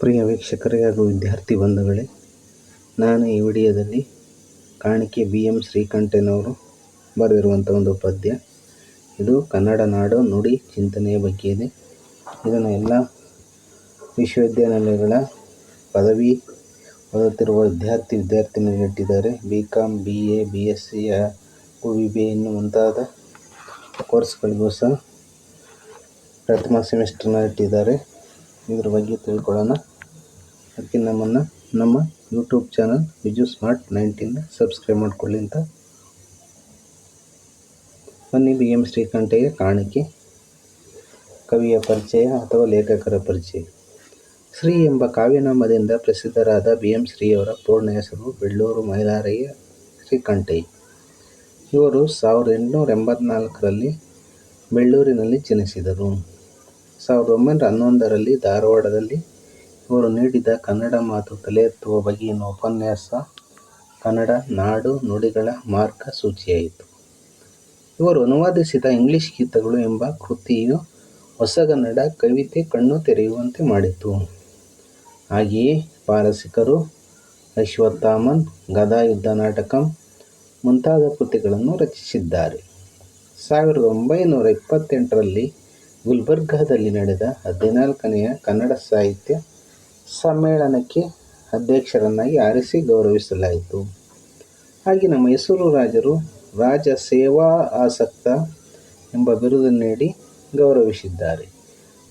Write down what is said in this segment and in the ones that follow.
ಪ್ರಿಯ ವೀಕ್ಷಕರೇ ಹಾಗೂ ವಿದ್ಯಾರ್ಥಿ ಬಂಧುಗಳೇ, ನಾನು ಈ ವಿಡಿಯೋದಲ್ಲಿ ಕಾಣಿಕೆ ಬಿ ಎಂ ಶ್ರೀಕಂಠಯ್ಯನವರು ಬರೆದಿರುವಂಥ ಒಂದು ಪದ್ಯ. ಇದು ಕನ್ನಡ ನಾಡು ನುಡಿ ಚಿಂತನೆಯ ಬಗ್ಗೆ ಇದೆ ಇದನ್ನು ಎಲ್ಲ ವಿಶ್ವವಿದ್ಯಾನಿಲಯಗಳ ಪದವಿ ಓದುತ್ತಿರುವ ವಿದ್ಯಾರ್ಥಿ ವಿದ್ಯಾರ್ಥಿನಿಯರು ಇಟ್ಟಿದ್ದಾರೆ. B com B A B S C ಹಾಗೂ ವಿ ಬಿ ಇನ್ನು ಮುಂತಾದ ಕೋರ್ಸ್ಗಳಿಗೂ ಸಹ ಪ್ರಥಮ ಸೆಮಿಸ್ಟರ್ನ ಇಟ್ಟಿದ್ದಾರೆ. ಇದ್ರ ಬಗ್ಗೆ ತಿಳ್ಕೊಳ್ಳೋಣ. ಅದಕ್ಕೆ ನಮ್ಮನ್ನು, ನಮ್ಮ YouTube channel Viju smart nineteen subscribe ಮಾಡಿಕೊಳ್ಳಿ ಅಂತ. ಬನ್ನಿ ಬಿ ಎಂ ಶ್ರೀಕಂಠಯ್ಯ ಕಾಣಿಕೆ. ಕವಿಯ ಪರಿಚಯ ಅಥವಾ ಲೇಖಕರ ಪರಿಚಯ. ಶ್ರೀ ಎಂಬ ಕಾವ್ಯನಾಮದಿಂದ ಪ್ರಸಿದ್ಧರಾದ ಬಿ ಎಂ ಶ್ರೀಯವರ ಪೂರ್ಣ ಹೆಸರು ಬೆಳ್ಳೂರು ಮೈಲಾರಯ್ಯ ಶ್ರೀಕಂಠಯ್ಯ. ಇವರು ಸಾವಿರದ ಎಂಟುನೂರ ಎಂಬತ್ನಾಲ್ಕರಲ್ಲಿ ಬೆಳ್ಳೂರಿನಲ್ಲಿ ಜನಿಸಿದರು. ಸಾವಿರದ ಒಂಬೈನೂರ ಹನ್ನೊಂದರಲ್ಲಿ ಧಾರವಾಡದಲ್ಲಿ ಇವರು ನೀಡಿದ ಕನ್ನಡ ಮಾತು ತಲೆ ಎತ್ತುವ ಬಗೆಯಿನ ಉಪನ್ಯಾಸ, ಕನ್ನಡ, ನಾಡು, ನುಡಿಗಳ ಮಾರ್ಗಸೂಚಿಯಾಯಿತು ಇವರು ಅನುವಾದಿಸಿದ ಇಂಗ್ಲಿಷ್ ಗೀತಗಳು ಎಂಬ ಕೃತಿಯು ಹೊಸಗನ್ನಡ ಕವಿತೆ ಕಣ್ಣು ತೆರೆಯುವಂತೆ ಮಾಡಿತು. ಹಾಗೆಯೇ ಪಾರಸಿಕರು ಅಶ್ವತ್ಥಾಮನ್, ಗದಾಯುದ್ಧ ನಾಟಕಂ ಮುಂತಾದ ಕೃತಿಗಳನ್ನು ರಚಿಸಿದ್ದಾರೆ. ಸಾವಿರದ ಒಂಬೈನೂರ ಇಪ್ಪತ್ತೆಂಟರಲ್ಲಿ ಗುಲ್ಬರ್ಗಾದಲ್ಲಿ ನಡೆದ ಹದಿನಾಲ್ಕನೆಯ ಕನ್ನಡ ಸಾಹಿತ್ಯ ಸಮ್ಮೇಳನಕ್ಕೆ ಅಧ್ಯಕ್ಷರನ್ನಾಗಿ ಆರಿಸಿ ಗೌರವಿಸಲಾಯಿತು. ಹಾಗೆ ನಮ್ಮ ಮೈಸೂರು ರಾಜರು ರಾಜ ಸೇವಾ ಆಸಕ್ತ ಎಂಬ ಬಿರುದು ನೀಡಿ ಗೌರವಿಸಿದ್ದಾರೆ.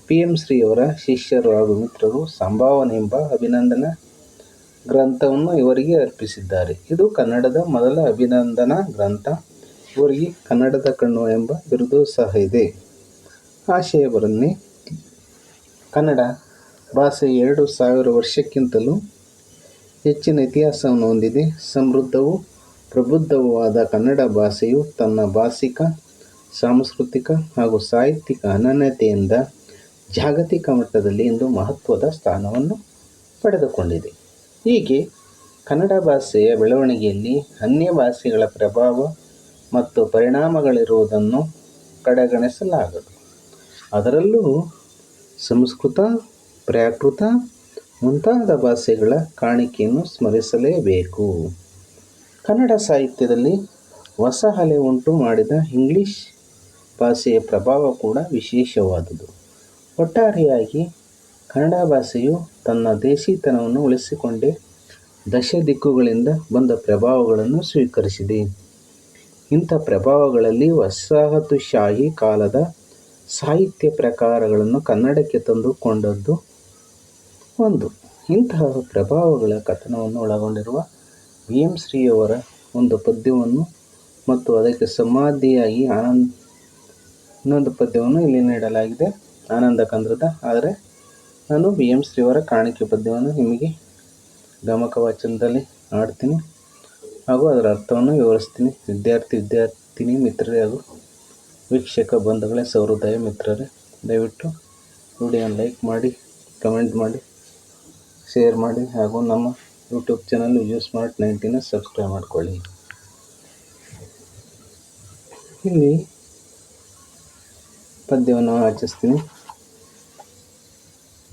ಪಿ ಎಂ ಶ್ರೀಯವರ ಶಿಷ್ಯರು ಹಾಗೂ ಮಿತ್ರರು ಸಂಭಾವನೆ ಎಂಬ ಅಭಿನಂದನಾ ಗ್ರಂಥವನ್ನು ಇವರಿಗೆ ಅರ್ಪಿಸಿದ್ದಾರೆ. ಇದು ಕನ್ನಡದ ಮೊದಲ ಅಭಿನಂದನಾ ಗ್ರಂಥ. ಇವರಿಗೆ ಕನ್ನಡದ ಕಣ್ಣು ಎಂಬ ಬಿರುದು ಸಹ ಇದೆ. ಆಶಯ ಬರನ್ನಿ ಕನ್ನಡ ಭಾಷೆ ಎರಡು ಸಾವಿರ ವರ್ಷಕ್ಕಿಂತಲೂ ಹೆಚ್ಚಿನ ಇತಿಹಾಸವನ್ನು ಹೊಂದಿದೆ. ಸಮೃದ್ಧವೂ ಪ್ರಬುದ್ಧವೂ ಆದ ಕನ್ನಡ ಭಾಷೆಯು ತನ್ನ ಭಾಷಿಕ, ಸಾಂಸ್ಕೃತಿಕ ಹಾಗೂ ಸಾಹಿತ್ಯಿಕ ಅನನ್ಯತೆಯಿಂದ ಜಾಗತಿಕ ಮಟ್ಟದಲ್ಲಿ ಇಂದು ಮಹತ್ವದ ಸ್ಥಾನವನ್ನು ಪಡೆದುಕೊಂಡಿದೆ. ಹೀಗೆ ಕನ್ನಡ ಭಾಷೆಯ ಬೆಳವಣಿಗೆಯಲ್ಲಿ ಅನ್ಯ ಭಾಷೆಗಳ ಪ್ರಭಾವ ಮತ್ತು ಪರಿಣಾಮಗಳಿರುವುದನ್ನು ಕಡೆಗಣಿಸಲಾಗದು. ಅದರಲ್ಲೂ ಸಂಸ್ಕೃತ, ಪ್ರಾಕೃತ ಮುಂತಾದ ಭಾಷೆಗಳ ಕಾಣಿಕೆಯನ್ನು ಸ್ಮರಿಸಲೇಬೇಕು. ಕನ್ನಡ ಸಾಹಿತ್ಯದಲ್ಲಿ ಹೊಸ ಅಲೆ ಉಂಟು ಮಾಡಿದ ಇಂಗ್ಲಿಷ್ ಭಾಷೆಯ ಪ್ರಭಾವ ಕೂಡ ವಿಶೇಷವಾದುದು. ಒಟ್ಟಾರೆಯಾಗಿ ಕನ್ನಡ ಭಾಷೆಯು ತನ್ನ ದೇಶೀತನವನ್ನು ಉಳಿಸಿಕೊಂಡೇ ದಶ ದಿಕ್ಕುಗಳಿಂದ ಬಂದ ಪ್ರಭಾವಗಳನ್ನು ಸ್ವೀಕರಿಸಿದೆ. ಇಂಥ ಪ್ರಭಾವಗಳಲ್ಲಿ ವಸಾಹತುಶಾಹಿ ಕಾಲದ ಸಾಹಿತ್ಯ ಪ್ರಕಾರಗಳನ್ನು ಕನ್ನಡಕ್ಕೆ ತಂದುಕೊಂಡದ್ದು ಒಂದು. ಇಂತಹ ಪ್ರಭಾವಗಳ ಕಥನವನ್ನು ಒಳಗೊಂಡಿರುವ ವಿ ಎಂ ಶ್ರೀಯವರ ಒಂದು ಪದ್ಯವನ್ನು ಮತ್ತು ಅದಕ್ಕೆ ಸಮಾಧಿಯಾಗಿ ಆನಂದ್, ಇನ್ನೊಂದು ಪದ್ಯವನ್ನು ಇಲ್ಲಿ ನೀಡಲಾಗಿದೆ, ಆನಂದ ಕಂದ್ರದ. ಆದರೆ ನಾನು ಬಿ ಎಂ ಶ್ರೀಯವರ ಕಾಣಿಕೆ ಪದ್ಯವನ್ನು ನಿಮಗೆ ಗಮಕ ವಾಚನದಲ್ಲಿ ಆಡ್ತೀನಿ ಹಾಗೂ ಅದರ ಅರ್ಥವನ್ನು ವಿವರಿಸ್ತೀನಿ. ವಿದ್ಯಾರ್ಥಿ, ವಿದ್ಯಾರ್ಥಿನಿ, ಮಿತ್ರರೇ ಹಾಗೂ ವೀಕ್ಷಕ ಬಂಧುಗಳೇ ಸಹೃದಯ ಮಿತ್ರರೇ, ದಯವಿಟ್ಟು ವಿಡಿಯೋನ ಲೈಕ್ ಮಾಡಿ, ಕಮೆಂಟ್ ಮಾಡಿ, ಶೇರ್ ಮಾಡಿ ಹಾಗೂ ನಮ್ಮ YouTube channel Viju smart nineteen subscribe ಮಾಡಿಕೊಳ್ಳಿ. ಇಲ್ಲಿ ಪದ್ಯವನ್ನು ಆಚರಿಸ್ತೀನಿ.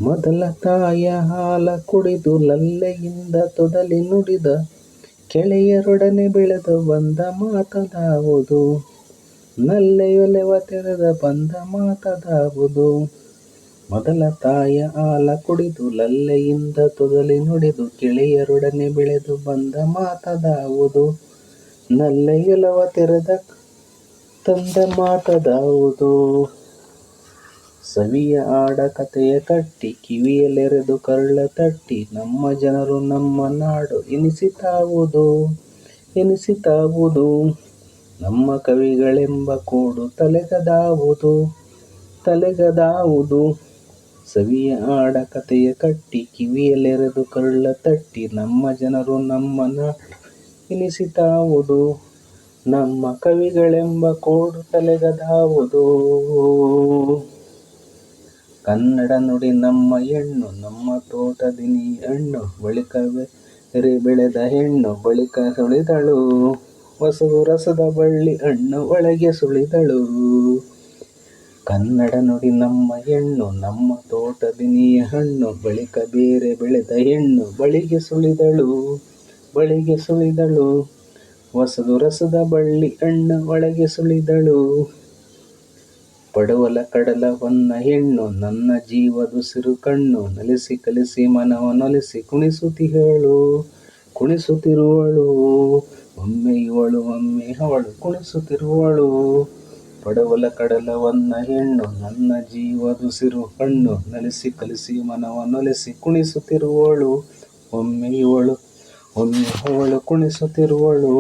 ಮೊದಲ ತಾಯ ಹಾಲ ಕುಡಿದು ಲಲ್ಲೆಯಿಂದ ತೊದಲಿ ನುಡಿದ, ಕೆಳೆಯರೊಡನೆ ಬೆಳೆದು ಬಂದ ಮಾತದಾವುದು ನಲ್ಲೆಯೊಲೆವ ತೆರೆದ ಬಂದ ಮಾತದಾವುದು ಮೊದಲ ತಾಯ ಆಲ ಕುಡಿದು ಲಲ್ಲೆಯಿಂದ ತೊದಲಿ ನುಡಿದು ಕೆಳೆಯರೊಡನೆ ಬೆಳೆದು ಬಂದ ಮಾತದಾವುದು ನಲ್ಲೆಯೊಲವ ತೆರೆದ ತಂದ ಮಾತದಾವುದು ಸವಿಯ ಆಡ ಕಥೆಯ ಕಟ್ಟಿ ಕಿವಿಯಲೆರೆದು ಕರುಳ ತಟ್ಟಿ ನಮ್ಮ ಜನರು ನಮ್ಮ ನಾಡು ಎನಿಸಿತಾವುದು ಎನಿಸಿತಾವುದು ನಮ್ಮ ಕವಿಗಳೆಂಬ ಕೂಡು ತಲೆಗದಾವುದು ತಲೆಗದಾವುದು. ಸವಿಯ ಆಡ ಕಥೆಯ ಕಟ್ಟಿ ಕಿವಿಯಲೆರೆದು ಕರುಳ ತಟ್ಟಿ ನಮ್ಮ ಜನರು ನಮ್ಮ ನಾಡು ಎನಿಸಿತಾವುದು. ನಮ್ಮ ಕವಿಗಳೆಂಬ ಕೋಡು ತಲೆಗದಾವುದು. ಕನ್ನಡ ನುಡಿ ನಮ್ಮ ಹೆಣ್ಣು, ನಮ್ಮ ತೋಟದಿನಿ ಹಣ್ಣು, ಬಳಿಕ ಬೇರೆ ಬೆಳೆದ ಹೆಣ್ಣು, ಬಳಿಕ ಸುಳಿದಳು. ಹೊಸದು ರಸದ ಬಳ್ಳಿ ಹಣ್ಣು ಒಳಗೆ ಸುಳಿದಳು. ಕನ್ನಡ ನುಡಿ ನಮ್ಮ ಹೆಣ್ಣು, ನಮ್ಮ ತೋಟದಿನಿಯ ಹಣ್ಣು, ಬಳಿಕ ಬೇರೆ ಬೆಳೆದ ಹೆಣ್ಣು ಬಳಿಗೆ ಸುಳಿದಳು ಬಳಿಗೆ ಸುಳಿದಳು. ಹೊಸದು ರಸದ ಬಳ್ಳಿ ಹಣ್ಣು ಒಳಗೆ ಸುಳಿದಳು. ಪಡುವಲ ಕಡಲ ಹೊನ್ನ ಹೆಣ್ಣು, ನನ್ನ ಜೀವದುಸಿರು ಕಣ್ಣು, ನಲಿಸಿ ಕಲಿಸಿ ಮನವ ನಲಿಸಿ ಕುಣಿಸುತ್ತಿಹಳು ಕುಣಿಸುತ್ತಿರುವಳು, ಒಮ್ಮೆ ಇವಳು, ಒಮ್ಮೆ ಅವಳು ಕುಣಿಸುತ್ತಿರುವಳು. ಪಡವಲ ಕಡಲವನ್ನ ಹೆಣ್ಣು, ನನ್ನ ಜೀವದುಸಿರು ಹಣ್ಣು, ನಲಿಸಿ ಕಲಿಸಿ ಮನವ ನಲಿಸಿ ಕುಣಿಸುತ್ತಿರುವಳು. ಒಮ್ಮೆ ಇವಳು, ಒಮ್ಮೆ ಅವಳು ಕುಣಿಸುತ್ತಿರುವಳು.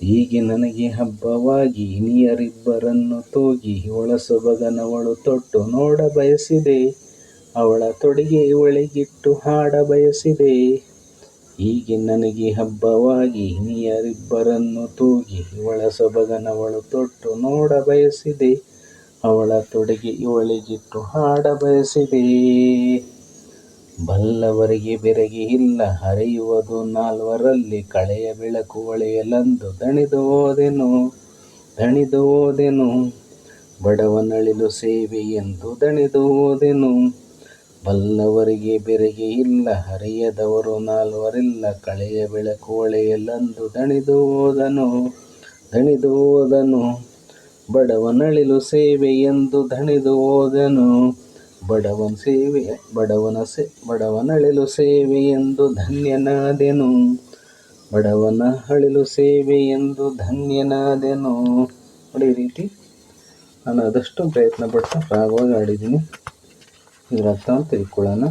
ಹೀಗೆ ನನಗೆ ಹಬ್ಬವಾಗಿ ಇನಿಯರಿಬ್ಬರನ್ನು ತೋಗಿ ಸೊಬಗನವಳು ತೊಟ್ಟು ನೋಡ ಬಯಸಿದೆ. ಅವಳ ತೊಡಿಗೆ ಒಳಗಿಟ್ಟು ಹಾಡ ಬಯಸಿದೆ. ಹೀಗೆ ನನಗೆ ಹಬ್ಬವಾಗಿ ನೀಯರಿಬ್ಬರನ್ನು ತೂಗಿ ಇವಳ ಸೊಬಗನವಳು ತೊಟ್ಟು ನೋಡ ಬಯಸಿದೆ. ಅವಳ ತೊಡೆಗೆ ಇವಳಿಗಿಟ್ಟು ಹಾಡ ಬಯಸಿದೆ. ಬಲ್ಲವರಿಗೆ ಬೆರಗಿ ಇಲ್ಲ, ಹರಿಯುವುದು ನಾಲ್ವರಲ್ಲಿ ಕಳೆಯ ಬೆಳಕು ಒಳೆಯಲಂದು ದಣಿದು ಓದೆನು ದಣಿದು ಓದೆನು ಬಡವನಳಿಲು ಸೇವೆ ಎಂದು ದಣಿದು ಹೋದೆನು. ಬಲ್ಲವರಿಗೆ ಬೆರಗೆ ಇಲ್ಲ, ಹರಿಯದವರು ನಾಲ್ವರಿಲ್ಲ, ಕಳೆಯ ಬೆಳಕು ಒಳೆಯಲಂದು ದಣಿದು ಹೋದನು ದಣಿದು ಹೋದನು. ಬಡವನಳಿಲು ಸೇವೆ ಎಂದು ದಣಿದು ಹೋದನು. ಬಡವನ ಸೇವೆ, ಬಡವನ ಸೇ ಬಡವನಳಿಲು ಸೇವೆ ಎಂದು ಧನ್ಯನಾದೆನು. ಬಡವನ ಅಳಿಲು ಸೇವೆ ಎಂದು ಧನ್ಯನಾದೆನು. ನೋಡಿ ರೀತಿ ನಾನು ಆದಷ್ಟು ಪ್ರಯತ್ನ ಪಟ್ಟು ರಾಗವಾಗಿ ಆಡಿದ್ದೀನಿ ಇದರ ಅರ್ಥವನ್ನು ತಿಳ್ಕೊಳ್ಳೋಣ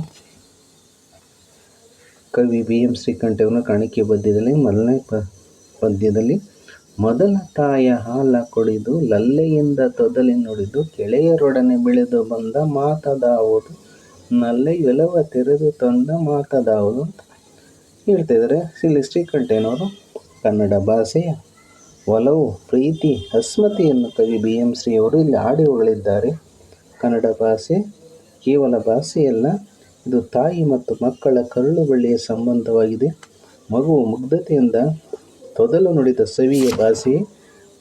ಕವಿ ಬಿ ಎಂ ಶ್ರೀಕಂಠವನ ಕಾಣಿಕೆ ಪದ್ಯದಲ್ಲಿ, ಮೊದಲನೇ ಪ, ಪದ್ಯದಲ್ಲಿ, ಮೊದಲ ತಾಯ ಹಾಲ ಕುಡಿದು, ಲಲ್ಲೆಯಿಂದ ತೊದಲಿ ನುಡಿದು ಕೆಳೆಯರೊಡನೆ ಬೆಳೆದು ಬಂದ ಮಾತದಾವುದು ಎಲವ ತೆರೆದು ತಂದ ಮಾತದಾವುದು ಅಂತ ಹೇಳ್ತಿದ್ದಾರೆ ಇಲ್ಲಿ ಶ್ರೀಕಂಠಯ್ಯನವರು ಕನ್ನಡ ಭಾಷೆಯ ಒಲವು, ಪ್ರೀತಿ, ಅಸ್ಮತೆಯನ್ನು ಕವಿ ಬಿ ಎಂ ಶ್ರೀಯವರು ಇಲ್ಲಿ ಹಾಡಿ ಕನ್ನಡ ಭಾಷೆ ಕೇವಲ ಭಾಷೆಯಲ್ಲ, ಇದು ತಾಯಿ ಮತ್ತು ಮಕ್ಕಳ ಕರುಳು ಬಳ್ಳಿಯ ಸಂಬಂಧವಾಗಿದೆ. ಮಗುವು ಮುಗ್ಧತೆಯಿಂದ ತೊದಲು ನುಡಿದ ಸವಿಯ ಭಾಷೆ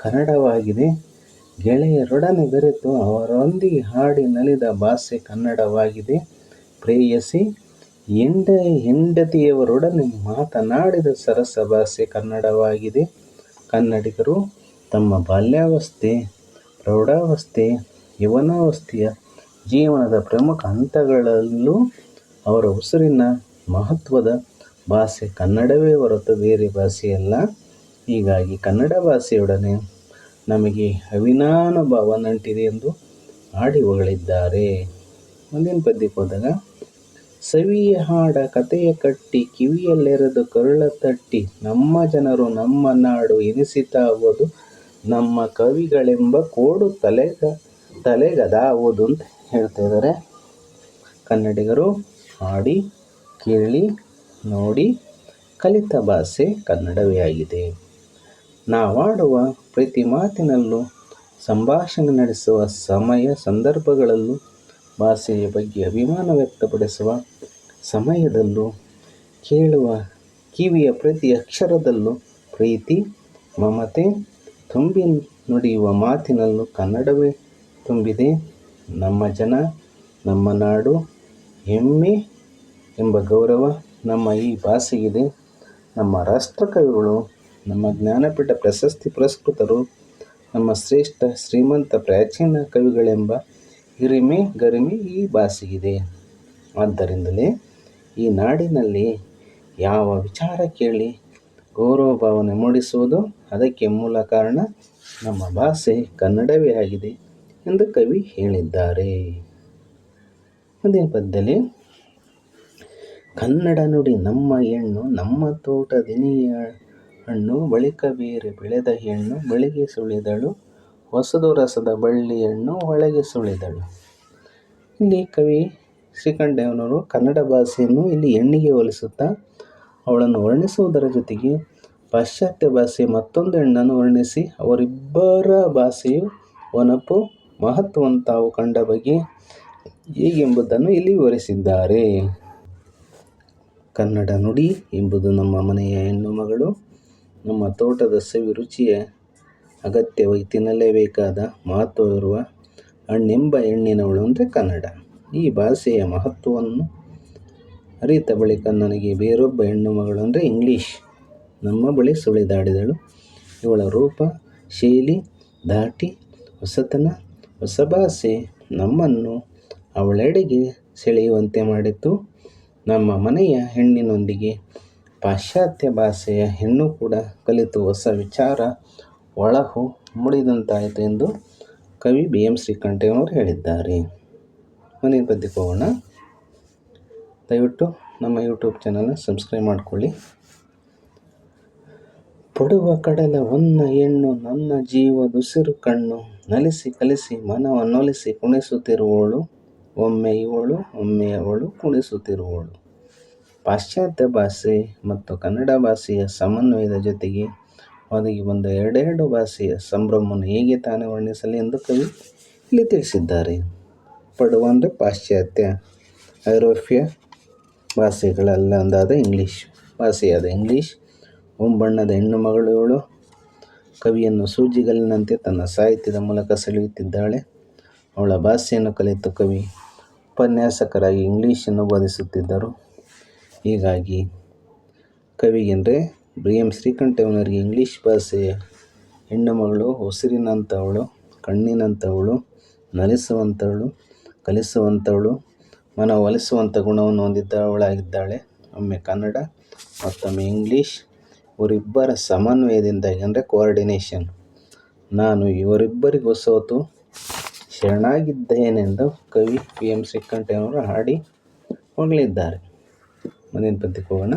ಕನ್ನಡವಾಗಿದೆ. ಗೆಳೆಯರೊಡನೆ ಬೆರೆತು ಅವರೊಂದಿಗೆ ಹಾಡಿ ನಲಿದ ಭಾಷೆ ಕನ್ನಡವಾಗಿದೆ. ಪ್ರೇಯಸಿ, ಹೆಂಡ, ಹೆಂಡತಿಯವರೊಡನೆ ಮಾತನಾಡಿದ ಸರಸ ಭಾಷೆ ಕನ್ನಡವಾಗಿದೆ. ಕನ್ನಡಿಗರು ತಮ್ಮ ಬಾಲ್ಯಾವಸ್ಥೆ, ಪ್ರೌಢಾವಸ್ಥೆ, ಯವನಾವಸ್ಥೆಯ ಜೀವನದ ಪ್ರಮುಖ ಹಂತಗಳಲ್ಲೂ ಅವರ ಉಸಿರಿನ ಮಹತ್ವದ ಭಾಷೆ ಕನ್ನಡವೇ ಹೊರತು ಬೇರೆ ಭಾಷೆಯಲ್ಲ. ಹೀಗಾಗಿ ಕನ್ನಡ ಭಾಷೆಯೊಡನೆ ನಮಗೆ ಅವಿನಾನುಭವ ನಂಟಿದೆ ಎಂದು ಹಾಡಿ ಹೊಗಳಿದ್ದಾರೆ ಮುಂದಿನ ಪದ್ಯಕ್ಕೆ ಹೋದಾಗ, ಸವಿಯ ಹಾಡ ಕಥೆಯ ಕಟ್ಟಿ ಕಿವಿಯಲ್ಲೆರೆದು ಕರುಳ ತಟ್ಟಿ ನಮ್ಮ ಜನರು ನಮ್ಮ ನಾಡು ಎನಿಸಿತಾವುದು, ನಮ್ಮ ಕವಿಗಳೆಂಬ ಕೋಡು ತಲೆಗ ತಲೆಗದಾವುದು ಅಂತ ಹೇಳ್ತಾ ಇದ್ದಾರೆ. ಕನ್ನಡಿಗರು ಹಾಡಿ, ಕೇಳಿ, ನೋಡಿ, ಕಲಿತ ಭಾಷೆ ಕನ್ನಡವೇ ಆಗಿದೆ. ನಾವಾಡುವ ಪ್ರತಿ ಮಾತಿನಲ್ಲೂ, ಸಂಭಾಷಣೆ ನಡೆಸುವ ಸಮಯ ಸಂದರ್ಭಗಳಲ್ಲೂ, ಭಾಷೆಯ ಬಗ್ಗೆ ಅಭಿಮಾನ ವ್ಯಕ್ತಪಡಿಸುವ ಸಮಯದಲ್ಲೂ, ಕೇಳುವ ಕಿವಿಯ ಪ್ರತಿ ಅಕ್ಷರದಲ್ಲೂ ಪ್ರೀತಿ, ಮಮತೆ, ತುಂಬಿ ನುಡಿಯುವ ಮಾತಿನಲ್ಲೂ ಕನ್ನಡವೇ ತುಂಬಿದೆ. ನಮ್ಮ ಜನ, ನಮ್ಮ ನಾಡು ಹೆಮ್ಮೆ ಎಂಬ ಗೌರವ ನಮ್ಮ ಈ ಭಾಷೆಗಿದೆ. ನಮ್ಮ ರಾಷ್ಟ್ರಕವಿಗಳು, ನಮ್ಮ ಜ್ಞಾನಪೀಠ ಪ್ರಶಸ್ತಿ ಪುರಸ್ಕೃತರು, ನಮ್ಮ ಶ್ರೇಷ್ಠ, ಶ್ರೀಮಂತ, ಪ್ರಾಚೀನ ಕವಿಗಳೆಂಬ ಹಿರಿಮೆ, ಗರಿಮೆ ಈ ಭಾಷೆಗಿದೆ. ಆದ್ದರಿಂದಲೇ ಈ ನಾಡಿನಲ್ಲಿ ಯಾವ ವಿಚಾರ ಕೇಳಿ ಗೌರವ ಭಾವನೆ ಮೂಡಿಸುವುದು, ಅದಕ್ಕೆ ಮೂಲ ಕಾರಣ ನಮ್ಮ ಭಾಷೆ ಕನ್ನಡವೇ ಆಗಿದೆ. ಎಂದು ಕವಿ ಹೇಳಿದ್ದಾರೆ. ಅದೇ ಪದ್ಯದಲ್ಲಿ, ಕನ್ನಡ ನುಡಿ ನಮ್ಮ ಹೆಣ್ಣು, ನಮ್ಮ ತೋಟದಿನಿಯ ಹಣ್ಣು, ಬಳಿಕ ಬೇರೆ ಬೆಳೆದ ಹೆಣ್ಣು ಬೆಳಿಗ್ಗೆ ಸುಳಿದಳು, ಹೊಸದು ರಸದ ಬಳ್ಳಿ ಹಣ್ಣು, ಒಳಗೆ ಸುಳಿದಳು. ಇಲ್ಲಿ ಕವಿ ಶ್ರೀಕಂಠಯ್ಯನವರು ಕನ್ನಡ ಭಾಷೆಯನ್ನು ಇಲ್ಲಿ ಹೆಣ್ಣಿಗೆ ಹೋಲಿಸುತ್ತಾ, ಅವಳನ್ನು ವರ್ಣಿಸುವುದರ ಜೊತೆಗೆ ಪಾಶ್ಚಾತ್ಯ ಭಾಷೆ ಮತ್ತೊಂದು ಹೆಣ್ಣನ್ನು ವರ್ಣಿಸಿ, ಅವರಿಬ್ಬರ ಭಾಷೆಯು ಒನಪು ಮಹತ್ವವನ್ನು ತಾವು ಕಂಡ ಬಗೆ ಹೇಗೆಂಬುದನ್ನು ಇಲ್ಲಿ ವಿವರಿಸಿದ್ದಾರೆ. ಕನ್ನಡ ನುಡಿ ಎಂಬುದು ನಮ್ಮ ಮನೆಯ ಹೆಣ್ಣು ಮಗಳು. ನಮ್ಮ ತೋಟದ ಸವಿ ರುಚಿಯ ಅಗತ್ಯವಾಗಿ ತಿನ್ನಲೇಬೇಕಾದ ಮಹತ್ವವಿರುವ ಹಣ್ಣೆಂಬ ಹೆಣ್ಣಿನವಳು ಅಂದರೆ ಕನ್ನಡ. ಈ ಭಾಷೆಯ ಮಹತ್ವವನ್ನು ಅರಿತ ಬಳಿಕ ನನಗೆ ಬೇರೊಬ್ಬ ಹೆಣ್ಣು ಮಗಳು ಅಂದರೆ ಇಂಗ್ಲೀಷ್. ನಮ್ಮ ಬಳಿ ಸುಳಿದಾಡಿದಳು. ಇವಳ ರೂಪ, ಶೈಲಿ ದಾಟಿ ಹೊಸತನ ಹೊಸ ಭಾಷೆ ನಮ್ಮನ್ನು ಅವಳೆಡೆಗೆ ಸೆಳೆಯುವಂತೆ ಮಾಡಿತು. ನಮ್ಮ ಮನೆಯ ಹೆಣ್ಣಿನೊಂದಿಗೆ ಪಾಶ್ಚಾತ್ಯ ಭಾಷೆಯ ಹೆಣ್ಣು ಕೂಡ ಕಲಿತು ಹೊಸ ವಿಚಾರ ಒಳಹು ಮುಡಿದಂತಾಯಿತು ಎಂದು ಕವಿ ಬಿ. ಎಂ. ಶ್ರೀಕಂಠಯ್ಯನವರು ಹೇಳಿದ್ದಾರೆ. ಮನೆ ಹೋಗೋಣ. ದಯವಿಟ್ಟು ನಮ್ಮ ಯೂಟ್ಯೂಬ್ ಚಾನಲ್ನ ಸಬ್ಸ್ಕ್ರೈಬ್ ಮಾಡಿಕೊಳ್ಳಿ. ಪಡುವ ಕಡಲ, ಒನ್ನ ಹೆಣ್ಣು, ನನ್ನ ಜೀವದುಸಿರು ಕಣ್ಣು. ನಲಿಸಿ ಕಲಿಸಿ ಮನವನ್ನೊಲಿಸಿ ಕುಣಿಸುತ್ತಿರುವವಳು ಒಮ್ಮೆ ಇವಳು, ಒಮ್ಮೆ ಅವಳು ಕುಣಿಸುತ್ತಿರುವವಳು ಪಾಶ್ಚಾತ್ಯ ಭಾಷೆ ಮತ್ತು ಕನ್ನಡ ಭಾಷೆಯ ಸಮನ್ವಯದ ಜೊತೆಗೆ ಒದಗಿ ಬಂದ ಎರಡೆರಡು ಭಾಷೆಯ ಸಂಭ್ರಮವನ್ನು ಹೇಗೆ ತಾನೇ ವರ್ಣಿಸಲಿ ಎಂದು ಕವಿ ಇಲ್ಲಿ ತಿಳಿಸಿದ್ದಾರೆ. ಪಡುವ ಅಂದರೆ ಪಾಶ್ಚಾತ್ಯ, ಐರೋಪ್ಯ ಭಾಷೆಗಳಲ್ಲ ಒಂದಾದ ಇಂಗ್ಲೀಷ್. ಭಾಷೆಯಾದ ಇಂಗ್ಲೀಷ್, ಒಂಬಣ್ಣದ ಹೆಣ್ಣು ಮಗಳು ಇವಳು ಕವಿಯನ್ನು ಸೂಜಿಗಲ್ಲಿನಂತೆ ತನ್ನ ಸಾಹಿತ್ಯದ ಮೂಲಕ ಸೆಳೆಯುತ್ತಿದ್ದಾಳೆ. ಅವಳ ಭಾಷೆಯನ್ನು ಕಲಿತ ಕವಿ, ಉಪನ್ಯಾಸಕರಾಗಿ ಇಂಗ್ಲೀಷನ್ನು ಬೋಧಿಸುತ್ತಿದ್ದರು. ಹೀಗಾಗಿ ಕವಿಗೆಂದರೆ ಬಿ. ಎಂ. ಶ್ರೀಕಂಠಯ್ಯನವರಿಗೆ ಇಂಗ್ಲೀಷ್ ಭಾಷೆಯ ಹೆಣ್ಣು ಮಗಳು ಉಸಿರಿನಂಥವಳು ಕಣ್ಣಿನಂಥವಳು ನಲಿಸುವಂಥವಳು ಕಲಿಸುವಂಥವಳು ಮನ ಒಲಿಸುವಂಥ ಗುಣವನ್ನು ಹೊಂದಿದ್ದವಳಾಗಿದ್ದಾಳೆ. ಒಮ್ಮೆ ಕನ್ನಡ, ಮತ್ತೊಮ್ಮೆ ಇಂಗ್ಲೀಷ್. ಇವರಿಬ್ಬರ ಸಮನ್ವಯದಿಂದಾಗಿ ಅಂದರೆ ಕೋಆರ್ಡಿನೇಷನ್ ನಾನು ಇವರಿಬ್ಬರಿಗೂ ಸೋತು ಶರಣಾಗಿದ್ದೇನೆಂದು ಕವಿ ಪಿ ಎಂ ಶ್ರೀಕಂಠಯ್ಯನವರು ಹಾಡಿ ಹೊಗಳಿದ್ದಾರೆ. ಮುಂದಿನ ಪದ್ಯಕ್ಕೆ ಹೋಗೋಣ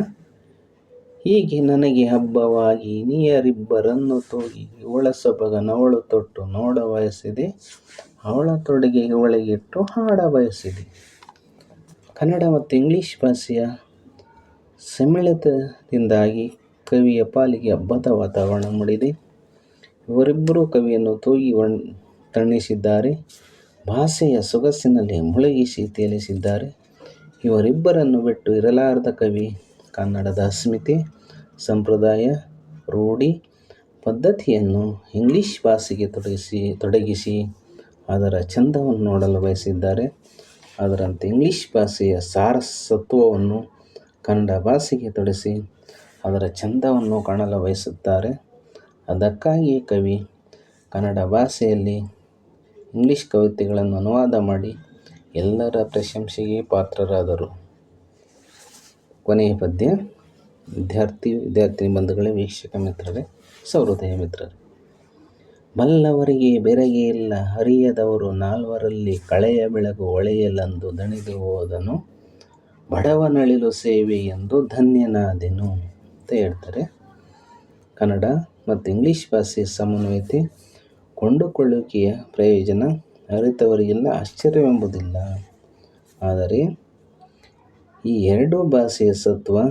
ಹೀಗೆ ನನಗೆ ಹಬ್ಬವಾಗಿ ನೀಯರಿಬ್ಬರನ್ನು ತೋಗಿ ಇವಳ ಸೊಬಗ ನವಳು ತೊಟ್ಟು ನೋಡ ಬಯಸಿದೆ. ಅವಳ ತೊಡುಗೆ ಇವಳಿಗಿಟ್ಟು ಹಾಡ ಬಯಸಿದೆ. ಕನ್ನಡ ಮತ್ತು ಇಂಗ್ಲೀಷ್ ಭಾಷೆಯ ಸಮ್ಮಿಳಿತದಿಂದಾಗಿ ಕವಿಯ ಪಾಲಿಗೆ ಹಬ್ಬದ ವಾತಾವರಣ ಮೂಡಿದೆ. ಇವರಿಬ್ಬರೂ ಕವಿಯನ್ನು ತೂಗಿ ಒಣ್, ತಣಿಸಿದ್ದಾರೆ. ಭಾಷೆಯ ಸೊಗಸಿನಲ್ಲಿ ಮುಳುಗಿಸಿ ತೇಲಿಸಿದ್ದಾರೆ ಇವರಿಬ್ಬರನ್ನು ಬಿಟ್ಟು ಇರಲಾರದ ಕವಿ ಕನ್ನಡದ ಅಸ್ಮಿತೆ, ಸಂಪ್ರದಾಯ, ರೂಢಿ, ಪದ್ಧತಿಯನ್ನು ಇಂಗ್ಲಿಷ್ ಭಾಷೆಗೆ ತೊಡಗಿಸಿ ತೊಡಗಿಸಿ ಅದರ ಚಂದವನ್ನು ನೋಡಲು ಬಯಸಿದ್ದಾರೆ. ಅದರಂತೆ ಇಂಗ್ಲಿಷ್ ಭಾಷೆಯ ಸಾರಸತ್ವವನ್ನು ಕನ್ನಡ ಭಾಷೆಗೆ ತೊಡಗಿಸಿ ಅದರ ಚಂದವನ್ನು ಕಾಣಲು ಬಯಸುತ್ತಾರೆ. ಅದಕ್ಕಾಗಿ ಕವಿ, ಕನ್ನಡ ಭಾಷೆಯಲ್ಲಿ ಇಂಗ್ಲಿಷ್ ಕವಿತೆಗಳನ್ನು ಅನುವಾದ ಮಾಡಿ ಎಲ್ಲರ ಪ್ರಶಂಸೆಗೆ ಪಾತ್ರರಾದರು. ಕೊನೆಯ ಪದ್ಯ, ವಿದ್ಯಾರ್ಥಿ, ವಿದ್ಯಾರ್ಥಿನಿ ಬಂಧುಗಳೇ, ವೀಕ್ಷಕ ಮಿತ್ರರೇ, ಸಹೃದಯ ಮಿತ್ರರೇ. ಬಲ್ಲವರಿಗೆ ಬೆರಗೆ ಇಲ್ಲ, ಹರಿಯದವರು ನಾಲ್ವರಲ್ಲಿ ಕಳೆಯ ಬೆಳಗು ಒಳೆಯಲ್ಲಂದು ದಣಿದು ಹೋದನು. ಬಡವನಳಿಲು ಸೇವೆ ಎಂದು ಧನ್ಯನಾದೆನು. ಅಂತ ಹೇಳ್ತಾರೆ. ಕನ್ನಡ ಮತ್ತು ಇಂಗ್ಲೀಷ್ ಭಾಷೆಯ ಸಮನ್ವಯತೆ, ಕೊಂಡುಕೊಳ್ಳುವಿಕೆಯ ಪ್ರಯೋಜನ ಅರಿತವರಿಗೆಲ್ಲ ಆಶ್ಚರ್ಯವೆಂಬುದಿಲ್ಲ. ಆದರೆ, ಈ ಎರಡೂ ಭಾಷೆಯ ಸತ್ವ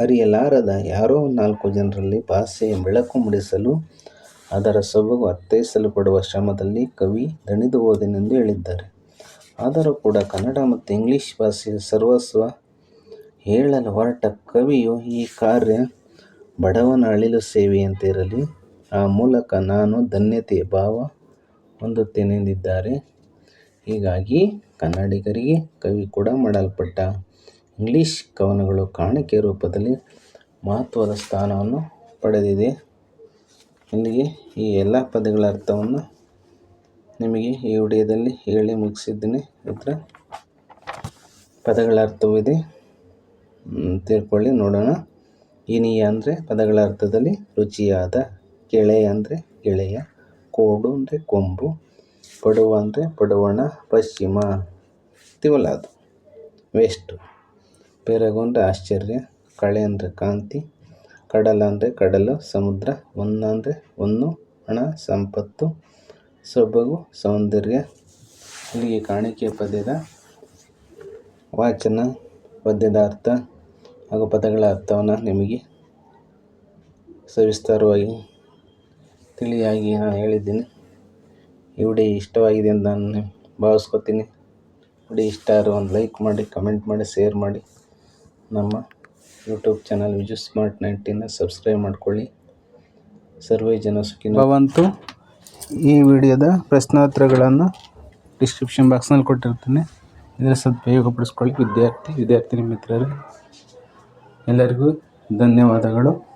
ಅರಿಯಲಾರದ ಯಾರೋ ನಾಲ್ಕು ಜನರಲ್ಲಿ ಭಾಷೆಯ ಬೆಳಕು ಮೂಡಿಸಲು, ಅದರ ಸೊಬಗು ಅರ್ಥೈಸಲು ಪಡುವ ಶ್ರಮದಲ್ಲಿ ಕವಿ ದಣಿದು ಹೋದನೆಂದು ಹೇಳಿದ್ದಾರೆ. ಆದರೂ ಕೂಡ ಕನ್ನಡ ಮತ್ತು ಇಂಗ್ಲೀಷ್ ಭಾಷೆಯ ಸರ್ವಸ್ವ ಹೇಳಲು ಹೊರಟ ಕವಿಯು ಈ ಕಾರ್ಯ ಬಡವನ ಅಳಿಲು ಸೇವೆಯಂತೆ ಇರಲಿ. ಆ ಮೂಲಕ ನಾನು ಧನ್ಯತೆಯ ಭಾವ ಹೊಂದುತ್ತೇನೆ ಎಂದಿದ್ದಾರೆ ಹೀಗಾಗಿ ಕನ್ನಡಿಗರಿಗೆ ಕವಿ ಕೂಡ ಮಾಡಲ್ಪಟ್ಟ ಇಂಗ್ಲೀಷ್ ಕವನಗಳು ಕಾಣಿಕೆ ರೂಪದಲ್ಲಿ ಮಹತ್ವದ ಸ್ಥಾನವನ್ನು ಪಡೆದಿದೆ. ಇಲ್ಲಿಗೆ ಈ ಎಲ್ಲ ಪದಗಳ ಅರ್ಥವನ್ನು ನಿಮಗೆ ಈ ವಿಡಿಯೋದಲ್ಲಿ ಹೇಳಿ ಮುಗಿಸಿದ್ದೇನೆ. ಇದರ ಪದಗಳ ಅರ್ಥವಿದೆ. ತಿಳ್ಕೊಳ್ಳಿ, ನೋಡೋಣ. ಇನಿಯ ಅಂದರೆ ಪದಗಳ ಅರ್ಥದಲ್ಲಿ ರುಚಿಯಾದ, ಕೆಳೆ ಅಂದರೆ ಗೆಳೆಯ ಕೋಡು ಅಂದರೆ ಕೊಂಬು, ಪಡುವ ಅಂದರೆ ಪಡುವಣ, ಪಶ್ಚಿಮ, ತಿವಲಾದು, ವೆಸ್ಟು. ಪೆರಗು ಅಂದರೆ ಆಶ್ಚರ್ಯ, ಕಳೆ ಅಂದರೆ ಕಾಂತಿ, ಕಡಲ ಅಂದರೆ ಕಡಲು, ಸಮುದ್ರ ಒಂದು ಅಂದರೆ ಒಂದು ಹಣ, ಸಂಪತ್ತು, ಸೊಬಗು, ಸೌಂದರ್ಯ. ಇಲ್ಲಿಗೆ ಕಾಣಿಕೆ ಪದ್ಯದ ವಾಚನ, ಪದ್ಯದ ಅರ್ಥ. ಹಾಗೂ ಪದಗಳ ಅರ್ಥವನ್ನು ನಿಮಗೆ ಸವಿಸ್ತಾರವಾಗಿ ತಿಳಿಯಾಗಿ ನಾನು ಹೇಳಿದ್ದೀನಿ. ಈ ವಿಡಿಯೋ ಇಷ್ಟವಾಗಿದೆ ಅಂತ ನಾನು ಭಾವಿಸ್ಕೊತೀನಿ. ವಿಡಿಯೋ ಇಷ್ಟ ಆದರೆ ಒಂದು ಲೈಕ್ ಮಾಡಿ ಕಮೆಂಟ್ ಮಾಡಿ ಶೇರ್ ಮಾಡಿ. ನಮ್ಮ YouTube channel Viju smart nineteen subscribe ಮಾಡ್ಕೊಳ್ಳಿ. ಸರ್ವೇ ಜನ ಸುಖಿನೋ. ಭವಂತು ಈ ವಿಡಿಯೋದ ಪ್ರಶ್ನೋತ್ತರಗಳನ್ನು ಡಿಸ್ಕ್ರಿಪ್ಷನ್ ಬಾಕ್ಸ್ನಲ್ಲಿ ಕೊಟ್ಟಿರ್ತೀನಿ. ಇದರ ಸದುಪಯೋಗ ಪಡಿಸ್ಕೊಳ್ಳಿ ವಿದ್ಯಾರ್ಥಿ, ವಿದ್ಯಾರ್ಥಿನಿ ಮಿತ್ರರೇ ಎಲ್ಲರಿಗೂ ಧನ್ಯವಾದಗಳು.